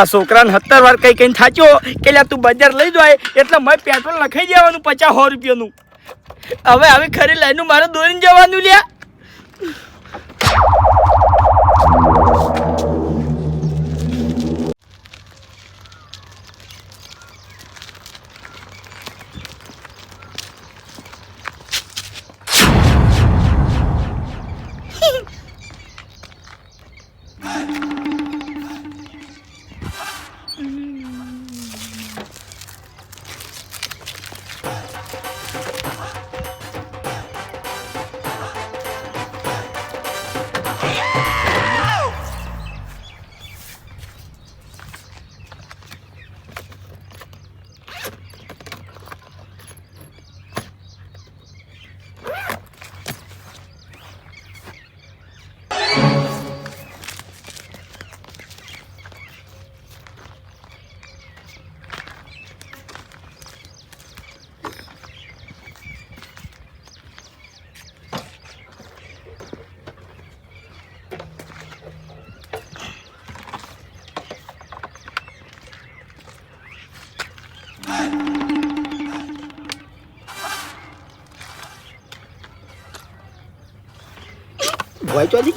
આ છોકરાને સત્તર વાર કઈ કઈ થાચ્યો કે લ્યા તું બજાર લઈ જાય એટલે મેં પેટ્રોલ નખાઈ જવાનું પચાસ સો રૂપિયાનું. હવે હવે ખરી લાઈનું મારે દોરીને જવાનું લ્યા. ભોય ચોથી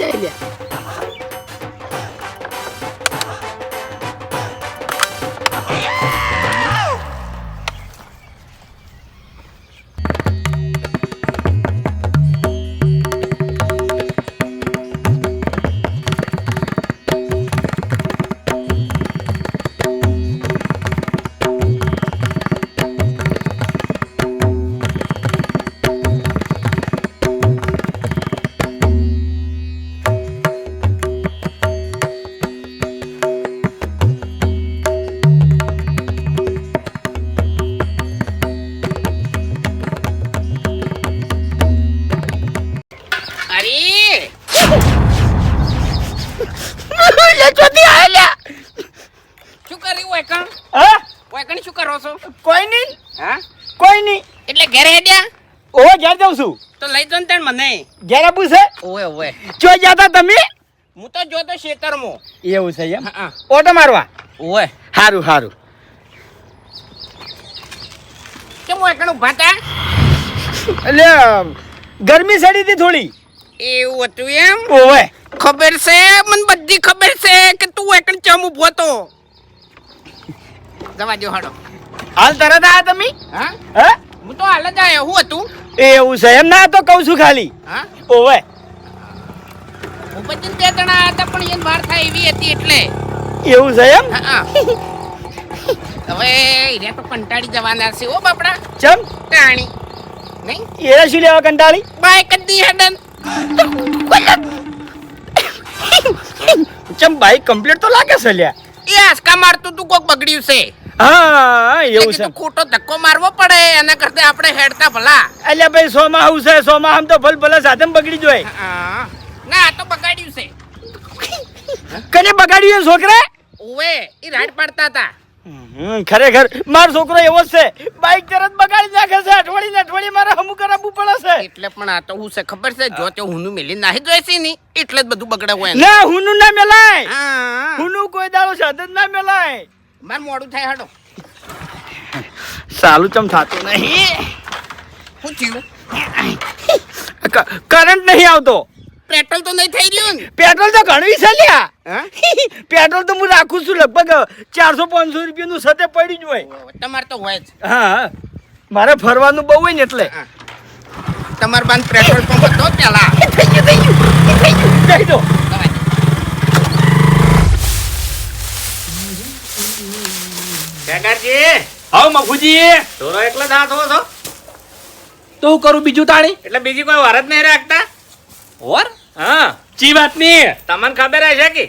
જો ને તાણ મને ઘેર આપું છે? ઓએ ઓવે. ચો જતા તમે? હું તો જોતો શેતરમાં. એવું છે એમ? ઓટો મારવા. ઓએ હારું હારું. કેમ વેકણ ઊભા તા એટલે ગરમી સડી હતી થોડી. એવું હતું એમ? ઓએ ખબર છે? મને બધી ખબર છે કે તું એકણ ચમ ઊભો તો જવા દો હાડો હાલ તરત આયા તમે? હા? હે? હું તો હાલ જ આવ્યો હું હતું. એવું છે. એમ ના તો કહું છું ખાલી. હા? ઓવે હું પછી બે જણા હતા પણ એને વાર થાય એવી હતી એટલે. એવું છે એમ? હા હવે હીરા તો કંટાળી જવાના છે ઓ બાપડા. ચમ? ટાણી નહીં? એ શું લેવા કંટાળી? બાઈક જ દી હેડન. ચમ બાઈક કમ્પ્લીટ તો લાગે છે લ્યા. એ આસકા મારતું તું કોક બગડ્યું છે. હા એવું છે. ખોટો ધક્કો મારવો પડે એના કરતા આપણે હેડતા ભલા. એટલે ભાઈ સોમાં આવું છે સોમાં આમ તો ભલ ભલે સાથે બગડી જોય. ના આ તો બગાડ્યું છે. કને બગાડ્યું છોકરા? ઓવે એ રાડ પાડતા હતા. ખરેખર મારો છોકરો એવો છે. બાઈક તરત બગાડી નાખે છે અઠવાડિયે ને અઠવાડિયે મારે હમું કરાવવું પડે છે. એટલે પણ આ તો હું છે ખબર છે? જો તે હુનું મેલી નાહી જોઈ છે ની એટલે જ બધું બગડે હોય ના હુનું ના મેલાય. હા. હુનું કોઈ દાડો સાધન ના મેલાય. માર મોડું થાય હાડો સાલું ચમ થાતું નહીં. શું થયું? કરંટ નહીં આવતો. પેટ્રોલ તો નહીં થઈ રહ્યું ને. પેટ્રોલ તો ઘણું છે લ્યા. પેટ્રોલ તો હું રાખું છું લગભગ ચારસો પાંચસો રૂપિયાનું સતે પડી જ હોય. તમારે તો હોય જ. હા. મારે ફરવાનું બહુ હોય ને એટલે. તમાર બાન પેટ્રોલ પંપ હતો પેલા? થઈ ગયું થઈ ગયું થઈ ગયું. જઈ દો. દવા દે. મફુજી. ઢોરો એકલા જ હાથ છો? તો હું કરું બીજું તાણી? એટલે બીજી કોઈ વરત નહીં રાખતા? ઓર હા. ચી વાતની તમને ખબર હશે કે?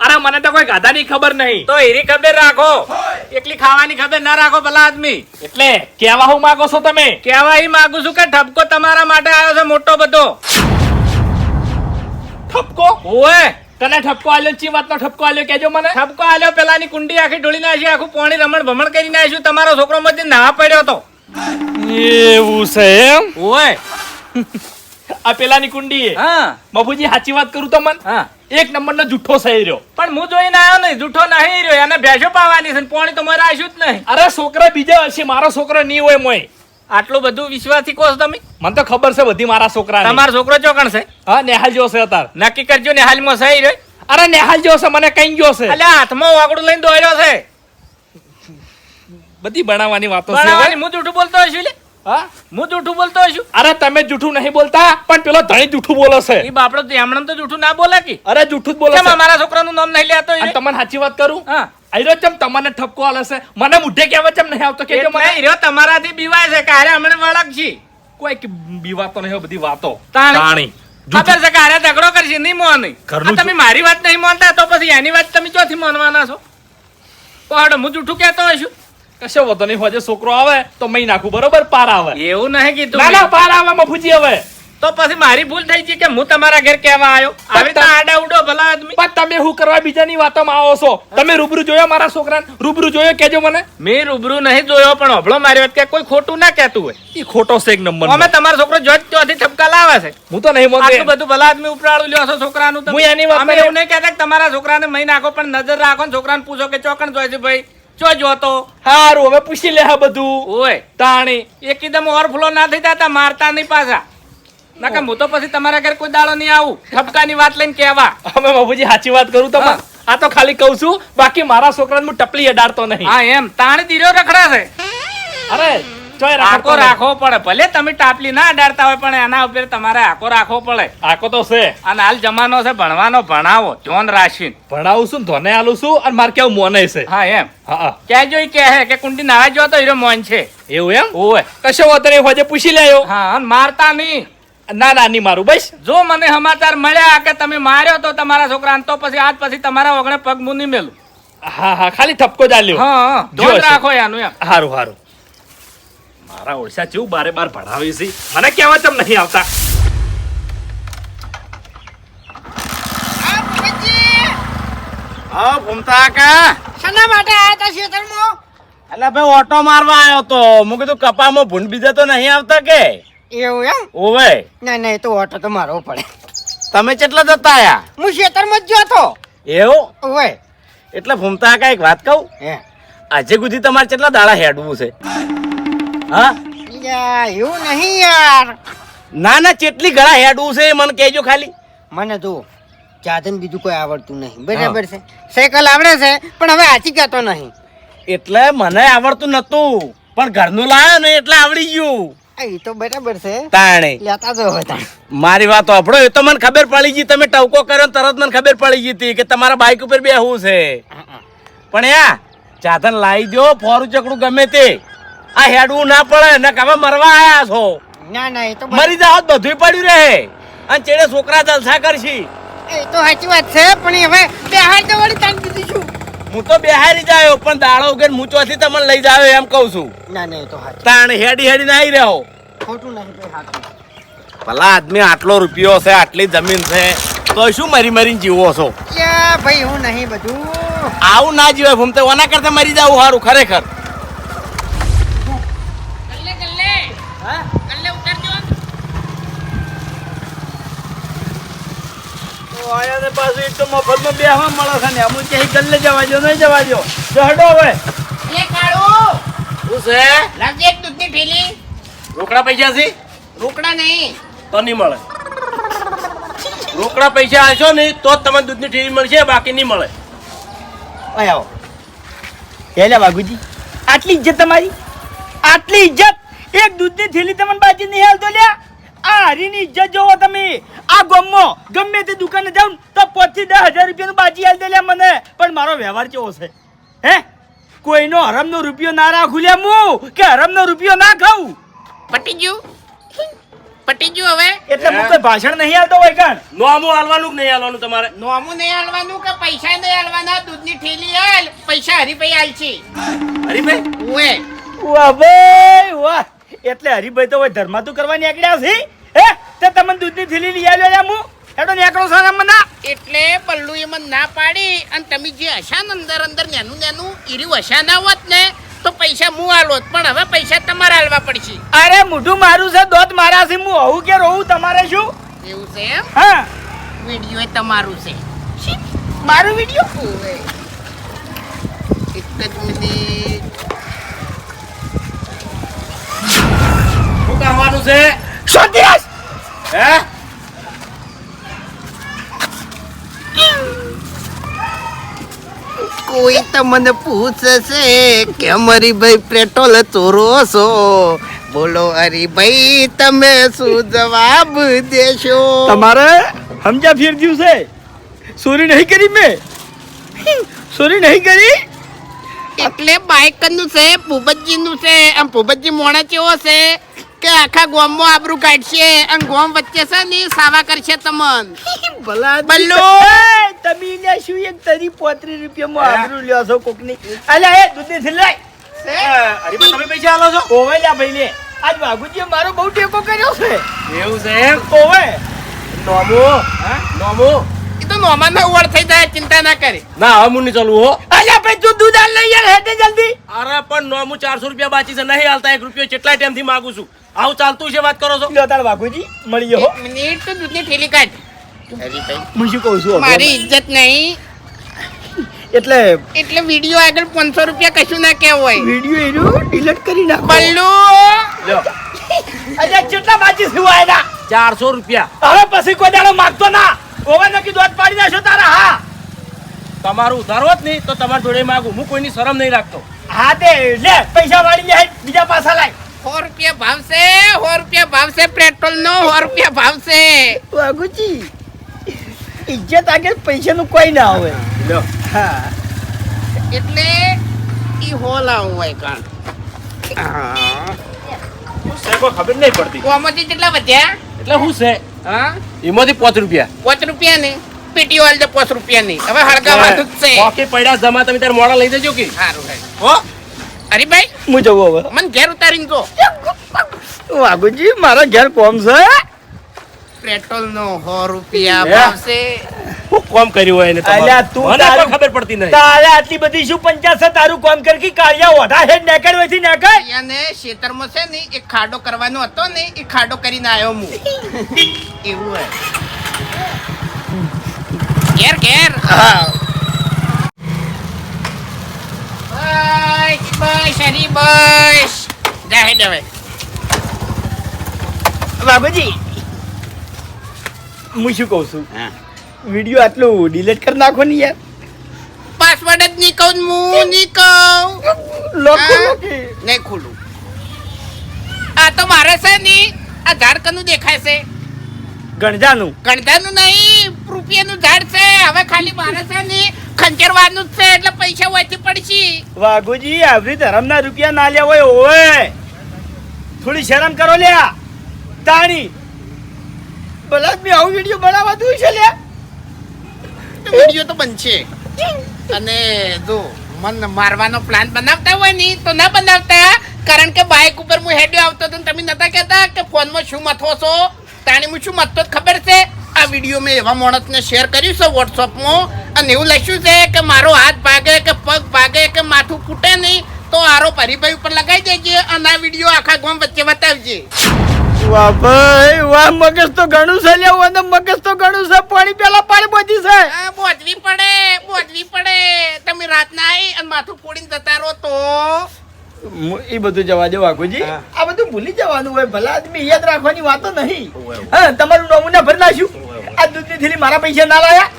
અરે મને તો કોઈ ગાધાની ખબર નહીં. તો એરી ખબર રાખો. એકલી ખાવાની ખબર ના રાખો ભલા આદમી. એટલે કેવા હું માંગો છો તમે? કેવા એ માંગુ છું કે ઠપકો તમારા માટે આવ્યો છે મોટો બધો. ઠપકો? તને ઠપકો આલ્યો ચી વાતનો ઠપકો આલ્યો? કેજો મને. ઠપકો આલ્યો પેલાની કુંડી આખી ઢોળી નાખી આખું પાણી રમણ ભમણ કરી નાખ્યું. તમારો છોકરો મধ্যે નાવા પડ્યો હતો એવું છે એમ? ઓય. આ પેલાની કુંડી હા. બાપુજી સાચી વાત કરું તો મન? હા. એક નંબરનો જુઠ્ઠો સહી રહ્યો. પણ હું જોઈને આવ્યો નહીં. જૂઠો નહીં રહ્યો. એને ભેંસો પાવાની છે ને પોણી તો મારે આવ્યું જ નહીં. અરે છોકરા બીજા હશે. મારો છોકરો નહીં હોય મોય. આટલું બધું વિશ્વાસથી કહો તમે? મને તો ખબર છે બધી મારા છોકરા તમારો છોકરો ચોકણ છે હા નેહાલ જેવો છે અત્યારે. નક્કી કરજો ને હાલમાં સહી રહ્યો અરે નેહાલ જેવો છે મને કઈ ગયો છે. અલ્યા હાથમાં વાગડું લઈને દોડ્યો છે. બધી બનાવવાની વાતો છે હું જૂઠું બોલતો હશું લે. હા? હું જૂઠું બોલતો છું? અરે તમે જૂઠું નહીં બોલતા પણ પેલો ધણી જૂઠું બોલો છે. એ બાપડો તો એમણે તો જૂઠું ના બોલે કે? અરે જૂઠું જ બોલો છે. મારા છોકરાનું નામ નહીં લેતો અને તમને સાચી વાત કરું? હા. આયરો ચમ તમને ઠપકો આલે છે. મને મુઢે કહેવા ચમ નહીં આવતો કે મને રહ્યો તમારાથી બીવાય છે કે અરે હમણાં વળગ છી? કોઈ કે બીવાતો નહીં બધી વાતો. તાણી. ખબર છે કે હારે ઝઘડો કરશે નહીં મોની. ઘરનું તમે મારી વાત નહીં માનતા તો પછી એની વાત તમે ચોથી માનવાના છો? પહાડો હું જૂઠું કહેતો હશું કશો વાતો નહીં હોજે છોકરો આવે તો મહી નાખું બરોબર? પાર આવે. એવું નહીં કીધું ના ના. પાર આવે મફુજી હવે. તો પછી મારી ભૂલ થઈ છે કે હું તમારા ઘેર કેવા આવ્યો? આવી તો આડા ઉડો ભલા આદમી. પણ તમે હું કરવા બીજાની વાતોમાં આવો છો? તમે રૂબરૂ જોયો મારા છોકરાને? રૂબરૂ જોયો કેજો મને. મેં રૂબરૂ નહીં જોયો પણ હભળો માર્યો કે કોઈ ખોટું ના કહેતું હોય. ઈ ખોટો છે એક નંબર અમે તમારો છોકરો જોત ત્યાંથી ઠપકા લાવે છે. હું તો નહીં આટલું બધું ભલા આદમી ઉપરાળું લ્યો છો છોકરાનું. હું એની વાત અમે એવું નહીં કહેતા કે તમારા છોકરાને મહી નાખો પણ નજર રાખો છોકરાને પૂછો કે ચોકણ જોઈ છે ભાઈ? ચો જોતો હારું હવે પૂછી લે હા બધું. ઓય. તાણી. એકદમ ઓવરફ્લો ના થઈ જતા મારતા નહીં પાછા. ના કે હું તો પછી તમારા ઘરે કોઈ દાડો નહીં આવું. ઠપકાની વાત લઈને કહેવા. અમે બાબુજી સાચી વાત કરું તો આ તો ખાલી કહું છું બાકી મારા છોકરાને હું ટપલી અડાડતો નહીં. હા એમ. તાણી દીર્યો રખડા છે. અરે આખો રાખવો પડે. ભલે તમે ટાપલી ના અડાડતા હોય પણ એના ઉપર તમારે આખો રાખવો પડે. આકો તો છે. અને હાલ જમાનો છે ભણવાનો ભણાવો ધ્યાન રાખીને. ભણાવું છું ધોને આલું છું અને મારે કેવું મોને છે. હા એમ. હા ઈ કહે કે કુંડી નાવા જો તો હીરો મોન છે. એવું એમ? ઓય કશો નહીં હોજે પૂછી લેયો હા અને મારતા નહીં. ના ના નહીં મારું બસ. જો મને સમાચાર મળ્યા કે તમે માર્યો તો તમારા છોકરાને તો પછી આજ પછી તમારા વગણે પગ મુની નહીં મેલું. હા હા ખાલી ઠપકો જ આલ્યો. હા ધ્યાન રાખો એનું એમ. હારું હારું. મારા ઓળસા જેવું બારે બાર ભણાવી છે. મને કહેવા ચમ નહીં આવતા. હા ભૂમતા કા શેના માટે આયા તા ખેતરમાં એટલે ભાઈ ઓટો મારવા આવ્યો તો. હું કીધું કપામાં ભૂંડ બીજા તો નહીં આવતા કે? એવું એમ? ઓવે. ના ના એ તો ઓટો તો મારવો પડે. તમે કેટલા જતા આયા? હું ખેતરમાં જ ગયો તો એવું? ઓવે. એટલે ભૂમતા કા એક વાત કહું? હે. આજે સુધી તમારે કેટલા દાડા હેડવું છે? હા? એવું નહીં યાર. ના ના ચેટલી ઘણા હેડવું છે મને કહેજો ખાલી. મને તો ચાદન બીજું કોઈ આવડતું નહીં. બરાબર છે. સાયકલ આવડે છે પણ હવે આચી કહેતો નહીં. એટલે મને આવડતું નતું પણ ઘરનું લાયો ને એટલે આવડી ગયું. એ તો બરાબર છે. તાણે. લેતા જો મારી વાત સાંભળો એ તો મને ખબર પડી ગઈ તમે ટવકો કર્યો તરત મને ખબર પડી ગઈ હતી કે તમારા બાઈક ઉપર બેહવું છે. પણ યા ચાદન લાવી દો ફોરું ચકડું ગમે તે. આ હેડવું ના પડે ને તમે મરવા આયા છો. ના ના એ તો મરી જાવ બધું પડ્યું રહે. અને ચેડે છોકરા જલસા કરશી. એ તો સાચી વાત છે પણ હવે બે હાથ તો વળી તાન દીધી છું. હું તો બેહારી જાયો પણ દાડો વગર હું ચોથી તમને લઈ જાવ એમ કહું છું. ના ના એ તો સાચું તાણ હેડી હેડી ના રહ્યો. ખોટું નહીં તો સાચું ભલા આદમી આટલો રૂપિયો છે આટલી જમીન છે તો શું મરી મરીને જીવો છો? ભાઈ હું નહીં બધું. આવું ના જીવાય ભૂમતે ઓના કરતા મરી જાવ સારું ખરેખર. આયાને પાછું એક તો મફતમાં બેહવા મળે છે ને. અમુક ક્યાંય ગલ્લે જવા દો નહીં જવા દો તો હવે. એ કાળુ. શું છે? લાવજે એક દૂધની થેલી રોકડા પૈસા છે? રોકડા નહીં. તો નહીં મળે. રોકડા પૈસા આલશો ને તો જ તમને દૂધની ઠેલી મળશે બાકી નહીં મળે. આવો. હેલા બાગુજી. આટલી ઇજ્જત તમારી? આટલી ઇજ્જત? એક દૂધની થેલી તમને બાજી નહીં હાલતો લ્યા? આ હરીની ઇજ્જત જોવો તમે. આ ગમો ગમે તે દુકાને જાઉં તો પાંચથી દસ હજાર રૂપિયાનું બાજી હાલ દે મને. પણ મારો વ્યવહાર કેવો છે? હે? કોઈનો હરમનો રૂપિયો ના રાખું લે હું કે હરમનો રૂપિયો ના ખાઉં? પટી ગયું પટી ગયું હવે. એટલે હું? કોઈ ભાષણ નહીં આવતો હોય કાન નોમું હાલવાનું કે નહીં હાલવાનું તમારે? નોમું નહીં હાલવાનું કે પૈસા નહીં હાલવાના દૂધની ઠેલી હાલ પૈસા હરીભાઈ હાલ છે હરીભાઈ? ઓએ. વાહ ભાઈ વાહ એટલે હરીભાઈ તો હવે ધર્માતું કરવા નીકળ્યા છે હે? તે તમને દૂધની થેલી લઈ આવ્યો હું? હેડો નીકળો સારા મના. એટલે પલ્લુ એ મને ના પાડી અને તમે જે હશા ને અંદર અંદર નેનું નેનું ઈર્યું હશા ના હોત ને તો પૈસા હું આલો પણ હવે પૈસા તમારે આલવા પડશે. અરે મોઢું મારું છે દોત મારા છે હું આવું કે રહું તમારે શું? એવું છે એમ? હા. વીડિયો એ તમારું છે. મારું વીડિયો? ઓવે. એક જ મિનિટ. શું કરવાનું છે? સોતિયાસ હે? કોઈ તમને પૂછે છે કે અમારી ભાઈ પેટ્રોલ ચોરો છો? બોલો હરીભાઈ તમે શું જવાબ દેશો? તમારે સમજ્યા ફેર થયું છે? ચોરી નહીં કરી મેં? ચોરી નહીં કરી? એટલે બાઇકનું છે ભૂપતજી નું છે આમ ભૂપતજી મોણા કેવો છે? કે આખા ગોમમાં આબરૂ કાઢશે અને ગોમ વચ્ચે છે ને સાવા કરશે તમન. ભલા બલ્લો એ, તમે લ્યા શું એક તરી પોત્રીસ રૂપિયામાં આબરૂ લ્યો છો કોકની? અલ્યા એ દૂધની થેલી હરીભાઈ તમે પૈસા આલો છો? ઓવે લ્યા ભાઈ ને આજ બાબુજીએ મારો બહુ ટેકો કર્યો છે. એવું છે એમ? ઓવે. નોમો. નોમો. એ તો નોમાનમાં થઈ જાય ચિંતા ના કરે. ના હવે હું નહીં ચાલુ હો. અલ્યા ભાઈ તું દૂધ આલ લઈ યાર હેડે જલ્દી. અરે પણ નોમું ચારસો રૂપિયા બાકી છે. નહીં હાલતા એક રૂપિયો કેટલા ટાઈમથી માંગુ છું. આવું ચાલતું છે વાત કરો છો? લ્યો તાર મળી ગયો હો. મિનિટ તો દૂધની થેલી કાઢ. હું શું કહું છું મારી ઇજ્જત નહીં. એટલે એટલે વીડિયો આગળ પાંચસો રૂપિયા કશું ના કહેવાય વિડિયો એનું ડિલીટ કરી નાખો. બલ્લુ અજા કેટલા બાજી શું એના ચારસો રૂપિયા. હવે પછી કોઈ દાડો માગતો ના. ઓવા નકી દોત પાડી નાખો તારા હા. તમારું ઉધારો જ નહીં તો તમારા જોડે માંગુ. હું કોઈની શરમ નહીં રાખતો. હા તે લે પૈસા વાળી લે બીજા પાછા લાય. સો રૂપિયા ભાવશે સો રૂપિયા ભાવશે પેટ્રોલ નો સો રૂપિયા ભાવશે. વાઘુજી ઇજ્જત આગળ પૈસાનું કોઈ ના આવે. લ્યો હા. એટલે ઈ હોલ આવું હોય કાણ ખબર નહીં પડતી. કોમાંથી કેટલા વધ્યા? એટલે શું છે. હા? એમાંથી પાંચ રૂપિયા. પાંચ રૂપિયા ની પેટી વાળ દે પાંચ રૂપિયા ની હવે જ છે. બાકી પડ્યા જમા તમે ત્યારે મોડા લઈ જજો કે. સારું હે? હો ભાઈ હું જવું હવે. મને ઘેર ઉતારીને જો. વાઘુજી મારા ઘેર કોમ છે? પેટ્રોલ નો સો રૂપિયા હે? ભાવ હું કોમ કર્યું હોય ને તમારું? અલ્યા, તું મને ખબર પડતી નહીં. તારે આટલી બધી શું પંચાયત છે? તારું કોમ કર કે કાળિયા ઓઢા હે નેકડ વેથી નેકડ અને ખેતરમાં છે ને એક ખાડો કરવાનો હતો ને એ ખાડો કરીને આવ્યો હું. એવું હે ઘેર ઘેર. બસ બસ હરી બસ. જાહેર હવે. બાબુજી હું શું કહું છું? વીડિયો આટલું ડિલીટ કરી નાખો ને યાર. પાસવર્ડ જ નહીં કહું હું નહીં કહું. લોકો? નહીં ખોલું. આ તો મારે છે નહીં આ ઝાડ કનું દેખાય છે. ગણજાનું. ગણજાનું નહીં રૂપિયાનું ઝાડ છે. હવે ખાલી મારે છે ની ખંચરવાનું જ છે એટલે પૈસા વાંચી પડશે. વાઘુજી આવરી ધરમના રૂપિયા ના લ્યા હોય ઓય થોડી શરમ કરો લ્યા. તાણી. ભલા મેં આવું વીડિયો બનાવવા દઉં છે લ્યા. વીડિયો તો બનશે. અને જો મન મારવાનો પ્લાન બનાવતા હોય ને તો ના બનાવતા. કારણ કે બાઇક ઉપર હું હેડ્યો આવતો હતો તમે નતા કહેતા કે ફોનમાં શું મથો છો? તાણી હું શું મથતો જ ખબર છે. આ વીડિયો મેં એવા માણસને શેર કર્યું છે વોટ્સઅપમાં અને એવું લખ્યું છે કે મારો હાથ ભાગે કે પગ ભાગે કે માથું ફૂટે નહીં તો આરોપ પરિભાઈ ઉપર લગાવી દેજે અને આ વીડિયો આખા ગામ વચ્ચે બતાવજે. વાહ ભાઈ વાહ મગજ તો ઘણું છે લે અને મગજ તો ઘણું છે. પાણી પેલા પાણી બોધી છે. આ બોધવી પડે બોધવી પડે. તમે રાત ના આવી અને માથું ફોડીને જતા રહો તો. એ બધું જવા દો વાઘુજી. આ બધું ભૂલી જવાનું હોય ભલા આદમી યાદ રાખવાની વાતો નહીં. હા તમારું નમૂના ભરી નાખ્યું. આ દૂધની થેલી મારા પૈસા ના લાયા.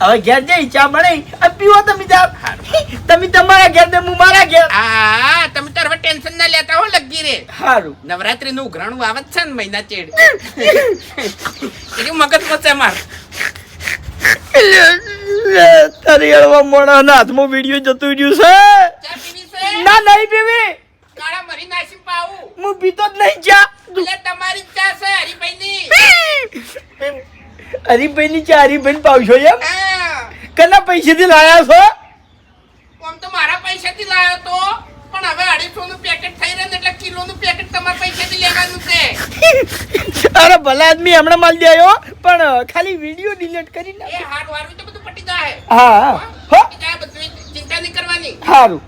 હવે ઘેર જઈ ચા મળે અને પીવો તમે તાર તમે તમારા ઘેર ને હું મારા ઘેર. હા તમે તો હવે ટેન્શન ના લેતા હો લગી રે. સારું નવરાત્રી નું ઉઘરાણું આવત છે ને મહિના ચેડ. એટલે મગજ મચે માર. તારી અળવા મોણા ના હાથમાં વીડિયો જતું રહ્યું છે. ચા પીવી છે ના નહીં પીવી. કાળા મરી નાસી પાવું હું પીતો જ નહીં ચા એટલે તમારી ચા છે હરીભાઈ ની હરીભાઈ ની ચા હરીભાઈ પાવશો એમ? કના પૈસેથી લાયા છો? આમ તો મારા પૈસાથી લાવ્યો તો. પણ હવે અઢીસો નું પેકેટ થઈ રહ્યું ને એટલે કિલો નું પેકેટ તમારા પૈસાથી લેવાનું છે. અરે ભલા આદમી હમણાં માલ દેયો પણ ખાલી વીડિયો ડિલીટ કરી એ નાખ હારું હારું તો બધું પટી જાય હા હા. ચિંતા નહીં કરવાની. સારું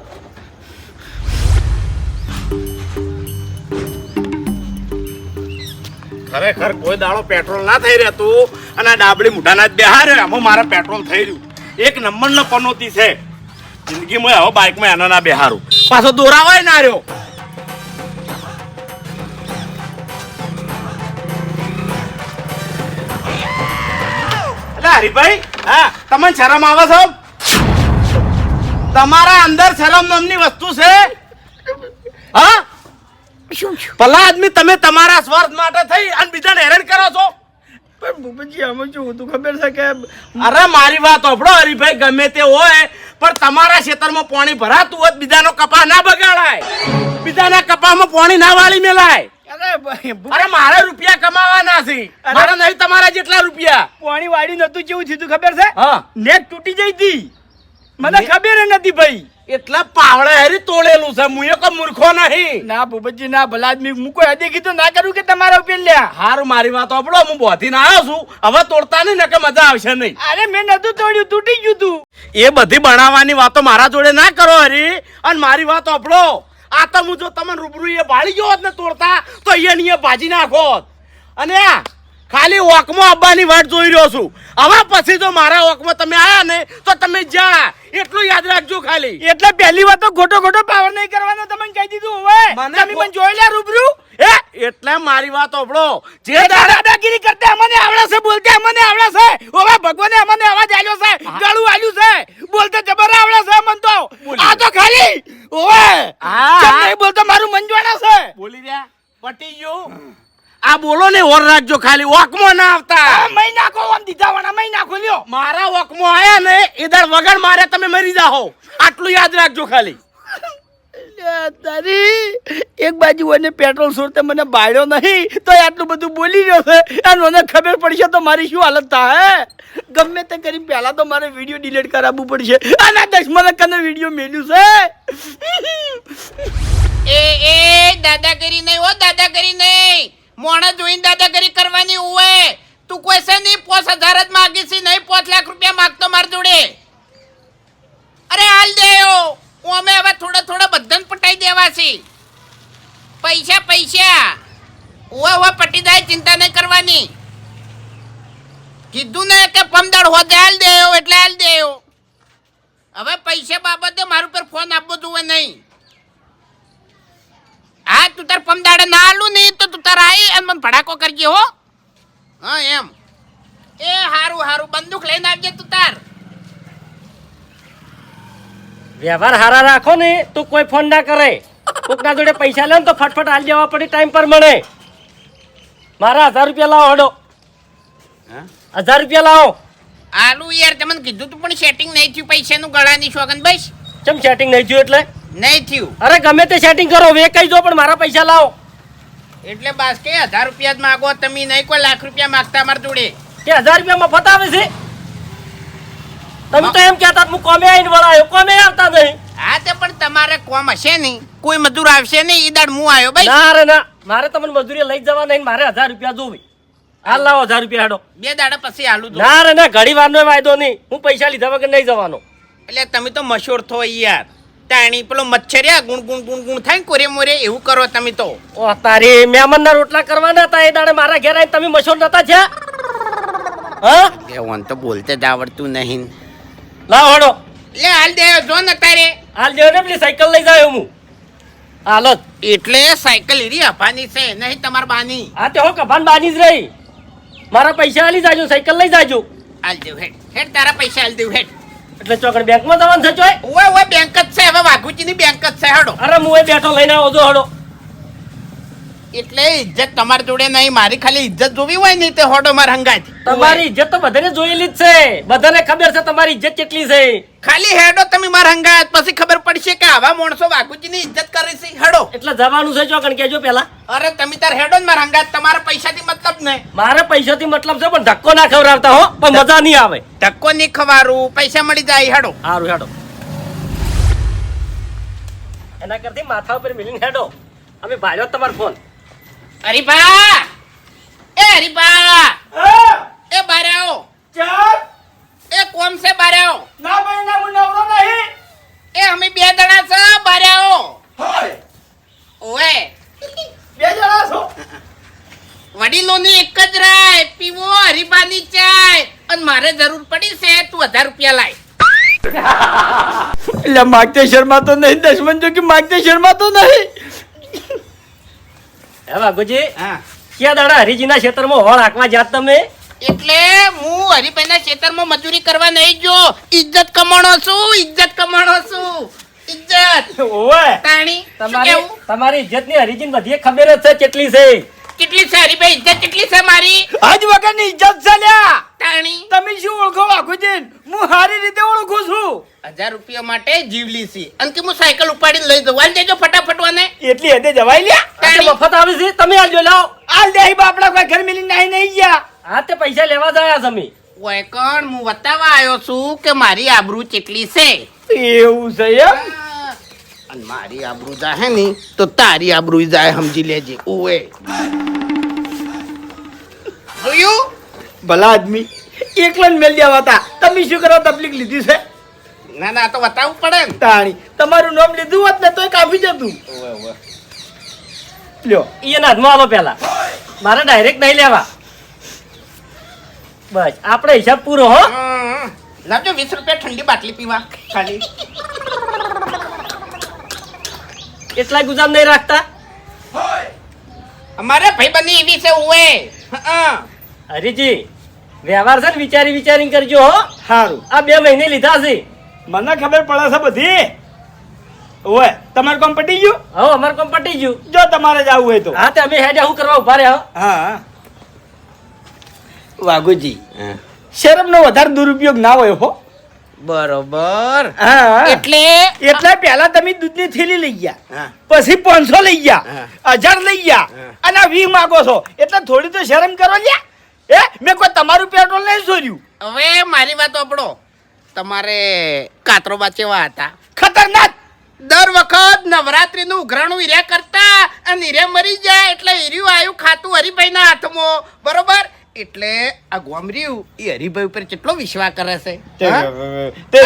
ખરેખર કોઈ દાડો પેટ્રોલ ના થઈ રહેતું અને આ ડાબડી મુઢાના જ બેહાર આમાં મારે પેટ્રોલ થઈ રહ્યું. એક નંબરનો પનોતી છે. જિંદગીમાં હવે બાઇકમાં એના ના બેહારું. પાછો દોરાવાય ના રહ્યો. હરિભાઈ, હા, તમને શરમ આવે છો? તમારા અંદર શરમ નામની વસ્તુ છે? હા? શું ભલા આદમી તમે તમારા સ્વાર્થ માટે થઈ અને બીજાને હેરાન કરો છો? પણ ભૂપતજી આમાં શું હતું? ખબર છે કે અરે મારી વાત હોભળો હરીભાઈ ગમે તે હોય પણ તમારા ખેતરમાં પાણી ભરાતું હોય બીજાનો કપા ના બગાડાય. બીજાના કપામાં પાણી ના વાળી મેલાય. અરે મારે રૂપિયા કમાવાના છે. મારે નહીં તમારા જેટલા રૂપિયા. પાણી વાળી નતું જેવું થયું ખબર છે? હા. નેટ તૂટી જઈ હતી. મને ખબર નથી ભાઈ. એટલા પાવડા હરી તોડેલું છે. મુએ કો મૂર્ખો નહીં. ના ભૂપતજી ના ભલા આદમી મૂકો હદે કીધું ના કરું કે તમારા ઉપર લ્યા? હારું મારી વાત આપડો હું બોધીને આવ્યો છું. હવે તોડતા નહીં ને કે મજા આવશે નહીં. અરે મેં નતું તોડ્યું તૂટી ગયું તું. એ બધી બનાવવાની વાતો મારા જોડે ના કરો હરી. અને મારી વાત આપડો આ તો હું જો તમને રૂબરૂ એ બાળી ગયો હોત ને તોડતા તો અહીંયા ને અહીંયા ભાજી નાખો અને આ ખાલી વોકમાં આવવાની વાટ જોઈ રહ્યો છું. હવે પછી જો મારા વોકમાં તમે આયા ને તો તમે જા એટલું યાદ રાખજો ખાલી. એટલે પહેલી વાત તો ખોટો ખોટો પાવર નહીં કરવાનો તમને કહી દીધું હવે. તમે મને જોઈ લે રૂબરૂ. એ એટલે મારી વાત ઓબળો જે દાદાગીરી કરતે અમને આવડે છે બોલતે અમને આવડે છે. ઓવા ભગવાને અમને અવાજ આલ્યો છે ગળું આલ્યું છે. બોલતે જબર આવડે છે મન તો. આ તો ખાલી. ઓવે. હા, બોલતો? મારું મંજવાના છે. બોલી રહ્યા. પટી ગયું. આ બોલો ને ઓર રાખજો ખાલી વોકમાં ના આવતા. આ મહી નાખો આમ દીધા વાળા મહી નાખો લ્યો. મારા વોકમાં આયા ને એદાર વગર મારે તમે મરી જાઓ. આટલું યાદ રાખજો ખાલી. તારી એક બાજુ અને પેટ્રોલ સોરતે મને બાળ્યો નહીં તો આટલું બધું બોલી રહ્યો છે. અને મને ખબર પડશે તો મારી શું હાલત થાય ગમે તે કરી પહેલા તો મારે વીડિયો ડિલીટ કરાવવું પડશે. અને દસમા કને વીડિયો મેલ્યું છે. એ એ દાદા કરી નહીં હો કરી નહીં. મોણા જોઈને દાદાગીરી કરવાની હોય તું કોઈ છે નહીં, પોસ હજાર જ માગી છે નહીં પોચ લાખ રૂપિયા માગતો માર જોડે. અરે હાલ દેયો હું અમે હવે થોડા થોડા બધાને પટાઈ દેવા છે. પૈસા પૈસા. ઓવા ઓવા પટી જાય, ચિંતા નહીં કરવાની. કીધું ને કે પમદાડ હોદે હાલ દેયો એટલે હાલ દેયો હવે પૈસા બાબતે મારું પર ફોન આપવો જોઈએ નહીં. હા તું તાર પમદાડે ના આલું નહીં તો તું તાર આઈ અને મને ભડાકો કરજે હો. હા એમ. એ હારું હારું બંદૂક લઈને આવજે તું તાર. વ્યવહાર હારા રાખો ને તું કોઈ ફોન ના કરે. કોકના જોડે પૈસા લે ને તો ફટફટ હાલ જવા પડે ટાઈમ પર મળે મારા હજાર રૂપિયા લાવો હડો. હજાર રૂપિયા લાવો. આલુ યાર તમને કીધું તું પણ સેટિંગ નહીં થયું પૈસાનું ગળાની શોગન બસ. ચમ સેટિંગ નહીં થયું એટલે? નહીં થયું. અરે ગમે તે સેટિંગ કરો વેચાઈ દો પણ મારા પૈસા લાવો. એટલે બસ કે હજાર રૂપિયા જ માગો તમે નહીં કોઈ લાખ રૂપિયા માગતા મારા જોડે. કે હજાર રૂપિયા મફત આવે છે? તમે તો એમ કહેતા હું કોમે આવીને વળાયો કોમે આવતા નહીં. હા તે પણ તમારે કોમ હશે નહીં. કોઈ મજૂર આવશે નહીં ઈ દાડ હું આવ્યો ભાઈ. ના રે ના મારે તમને મજૂરી લઈ જવા નહીં મારે હજાર રૂપિયા જોવે. હાલ લાવો હજાર રૂપિયા હાડો. બે દાડા પછી હાલું ના રે ના ઘડી વારનો વાયદો નહીં. હું પૈસા લીધા વગર નહીં જવાનો. એટલે તમે તો મશહૂર થો યાર. તાણી પેલો મચ્છરિયા ગુણ ગુણ ગુણ ગુણ થાય કોરે મોરે એવું કરો તમે તો. ઓ તારી મહેમાનના રોટલા કરવાના હતા એ દાડે મારા ઘેર આવીને તમે મશોર નતા છે હા? કે ઓન તો બોલતે જ આવડતું નહીં લાવો હડો. લે હાલ દે જો ન તારે. હાલ દેવ ને પેલી સાયકલ લઈ જાય હું. હાલો. એટલે સાયકલ એરી અપાની છે નહીં તમાર બાની. હા તે હો કભાન બાની જ રહી. મારા પૈસા આલી જાજો સાયકલ લઈ જાજો. હાલ દેવ હેડ હેડ તારા પૈસા હાલ દેવ હેડ. એટલે ચોકડ બેંકમાં જવાનું છે ચોય ઓય ઓય બેંક જ છે. હવે વાઘુજીની બેંક જ છે હડો. અરે હું એ બેઠો લઈને આવજો હડો. એટલે ઇજ્જત તમારી જોડે નહીં મારી ખાલી ઇજ્જત જોવી હોય ને તે હોડો માર હંગાજ તમારી ઇજ્જત તો બધાને જોયેલી જ છે. બધાને ખબર છે તમારી ઇજ્જત કેટલી છે. ખાલી હેડો તમે માર હંગાત. પછી ખબર પડશે કે આવા માણસો વાઘુજીની ઇજ્જત કરે છે. હેડો. એટલે જવાનું છે ચોકણ કેજો પેલા અરે તમે તાર હેડો ને માર હંગાત. તમારા પૈસાથી મતલબ ને. મારે પૈસાથી મતલબ છે પણ ધક્કો ના ખવડાવતા હો. પણ મજા નહીં આવે. ધક્કો નહીં ખવારું. પૈસા મળી જાય. હેડો. સારું હેડો. એના કરતી માથા ઉપર મિલીને હેડો. અમે ભાડ્યો તમારો ફોન. હરીફા! એ હરીફા! એ બારે આવો. ચાલ. એ કોમ છે બારે આવો. ના ભાઈ ના હું નવરો નહીં. એ અમે બે જણા છે બારે આવો. ઓએ બે જણા છો? વડીલોની એક જ રાય પીવો હરીફાની ચાય. અને મારે જરૂર પડી છે તું હજાર રૂપિયા લાય. એટલે માગતે શર્મા તો નહીં દસમન જો કે માગતે શર્મા તો નહીં. વાઘુજી ક્યાં દાડા હરીજીના ખેતરમાં હોળ હાંકવા જાત તમે? એટલે હું હરિભાઈના ખેતરમાં મજૂરી કરવા નહીં જો ઇજ્જત કમાણો છું ઇજ્જત કમાણો છું. ઇજ્જત ઓવે. તાણી તમારી ઇજ્જતની હરીજીને બધી ખબર જ છે કેટલી છે. કેટલી છે હરિભાઈ? ઇજ્જત કેટલી છે મારી? આજ વગરની ઇજ્જત ચાલ્યા તાણી તમે શું ઓળખો વાઘુજી હું સારી રીતે ઓળખું છું. હજાર રૂપિયા માટે જીવલી છે. અને કે હું સાયકલ ઉપાડીને લઈ જઉં. હાલ દેજો ફટાફટ વાને એટલી હદે જવાઈ લ્યા. મફત આવી છે. તમે આલજો લાવો. આલ દે બાપડા કોઈ ઘર મિલી નહીં નહીં ગયા. હા તે પૈસા લેવા જાય તમે કણ હું બતાવવા આવ્યો છું કે મારી આબરૂ કેટલી છે? એવું છે એમ? અને મારી આબરૂ જાય ને તો તારી આબરૂ જાય સમજી લેજે. ઓએ જોયું ભલા આદમી. એકલા જ મેલ દેવા હતા. તમે શું કરો? તકલીફ લીધી છે? ના ના તો બતાવવું પડે ને. તાણી તમારું નામ લીધું હોત ને તોય કાપી જતું. લ્યો. એના હાથમાં આવો પહેલા મારે ડાયરેક્ટ નહીં લેવા. બસ આપણે હિસાબ પૂરો હો. લાવજો વીસ રૂપિયા ઠંડી બાટલી પીવા. ખાલી. એટલા ગુજામ નહીં રાખતા? અમારે ભાઈબંધી એવી છે હં. હરીજી વ્યવહાર છે ને વિચારી વિચારીને કરજો હો. સારું આ બે મહિને લીધા છે. મને ખબર પડે છે બધી. ઓય તમારે કામ પટી ગયું? હો અમારે કોમ પટી ગયું. જો તમારે જવું હોય તો. હા તે અમે હેડા હું કરવા ઊભા રહ્યા હો? હા. વાઘુજી શરમનો વધારે દુરુપયોગ ના હોય હો. બરોબર. હા. એટલે? એટલે પહેલા તમે દૂધની થેલી લઈ ગયા. પછી પાંચસો લઈ ગયા. હજાર લઈ ગયા. અને વી માગો છો. એટલે થોડી તો શરમ કરો લ્યા. એ મેં કોઈ તમારું પેટ્રોલ નહીં ચોર્યું હવે મારી વાત આપણો તમારે કાતરો બાચેવા હતા? ખતરનાક! દર વખત નવરાત્રી નું ઉઘરાણું હીર્યા કરતા અને હીરે મરી જાય એટલે હીર્યું આવ્યું ખાતું હરિભાઈ ના હાથમાં. બરોબર? એટલે આ ગોમરીયું એ હરિભાઈ ઉપર કેટલો વિશ્વાસ કરે છે? તે-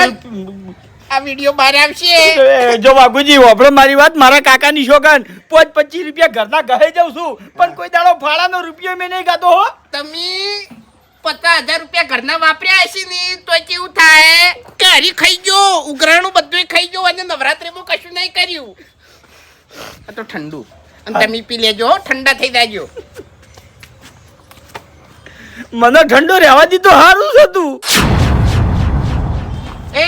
આ વિડિયો બહાર આવશે. જો બાબુજી વાપરો મારી વાત મારા કાકાની શોગન. પોચ પચીસ રૂપિયા ઘરના ઘરે જાઉં છું. પણ કોઈ દાડો ફાળાનો રૂપિયો મેં નહીં ગાતો હો. તમે પચાસ હજાર રૂપિયા ઘરના વાપર્યા હશે ને તો કેવું થાય? કે હરી ખાઈ ગયો ઉઘરાણું બધું ખાઈ ગયો અને નવરાત્રીમાં કશું નહીં કર્યું. આ તો ઠંડુ. અને તમે પી લેજો ઠંડા થઈ જાજો. મને ઠંડો રહેવા દીધો સારું છે તું. એ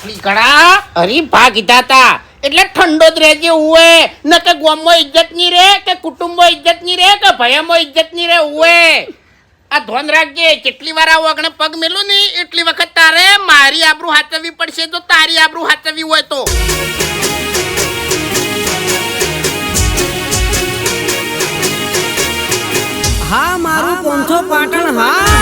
ઘણા હરી ભાગ કીધા તા. એટલે ઠંડો જ રહેજે ઉએ ન કે ગોમો ઇજ્જતની રે, કે કુટુંબો ઇજ્જતની રે, કે ભયમો ઇજ્જતની રે ઉએ આ ધોન રાખજે કેટલી વાર આવું આગળ પગ મેલું ને, એટલી વખત તારે મારી આબરૂ હાચવવી પડશે તો તારી આબરૂ હાચવવી હોય તો. હા, મારું પોંથો પાટણ, હા.